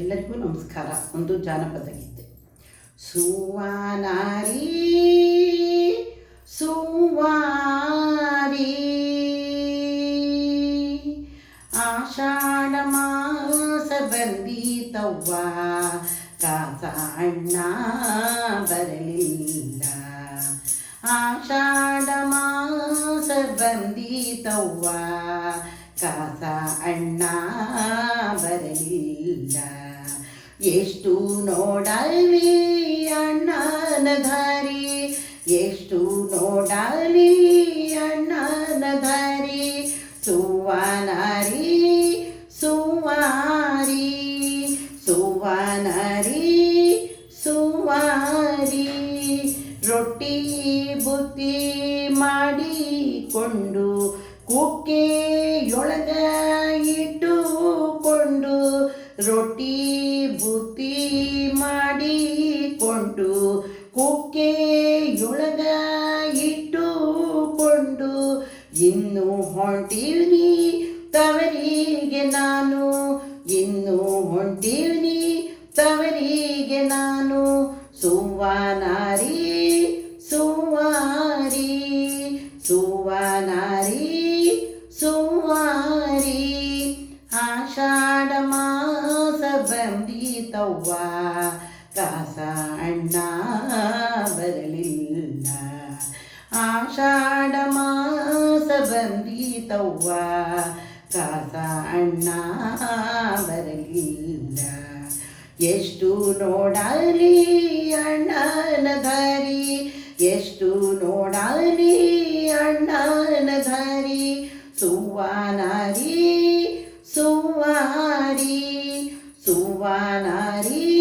ಎಲ್ಲರಿಗೂ ನಮಸ್ಕಾರ. ಒಂದು ಜಾನಪದ ಗೀತೆ. ಸುವಾನಾರಿ ಸುವಾರಿ, ಆಷಾಢ ಮಾಸ ಬಂದೀತವ್ವ ಕಾಸಣ್ಣ ಬರಲಿಲ್ಲ. ಆಷಾಢ ಮಾಸ ಬಂದೀತವ್ವ ಕಾಸ ಅಣ್ಣ ಬರಲಿಲ್ಲ. ಎಷ್ಟು ನೋಡಲಿ ಅಣ್ಣನ ದಾರಿ? ಎಷ್ಟು ನೋಡಲಿ ಅಣ್ಣನ ದಾರಿ? ಸುವನರಿ, ಸುವಾರಿ ಸುವನರಿ, ಸುವಾರಿ. ರೊಟ್ಟಿ, ಬುತ್ತಿ ಮಾಡಿಕೊಂಡು ಕುಕ್ಕೆಯೊಳಗ ಇಟ್ಟುಕೊಂಡು ರೊಟ್ಟಿ ಬುತ್ತಿ ಮಾಡಿಕೊಂಡು ಕುಕ್ಕೆಯೊಳಗ ಇಟ್ಟುಕೊಂಡು ಇನ್ನು ಹೊಂಟೀವ್ನಿ ತವರಿಗೆ ನಾನು, ಇನ್ನು ಹೊಂಟೀವ್ನಿ ತವರಿಗೆ ನಾನು. ಸುವಾನಾರಿ ಸುವಾರಿ ಆಷಾಢ ಮಾಸ ಬಂದಿತವ್ವ. ಕಾಸ ಅಣ್ಣ ಬರಲಿಲ್ಲ. ಆಷಾಢ ಮಾಸ ಬಂದಿತವ್ವ. ಕಾಸ ಅಣ್ಣ ಬರಲಿಲ್ಲ. ಎಷ್ಟು ನೋಡಲಿ ಅಣ್ಣನ ದಾರಿ, ಎಷ್ಟು ನೋಡಲಿ ಸುವಾನಾರಿ ಸುವಾರಿ ಸುವಾನಾರಿ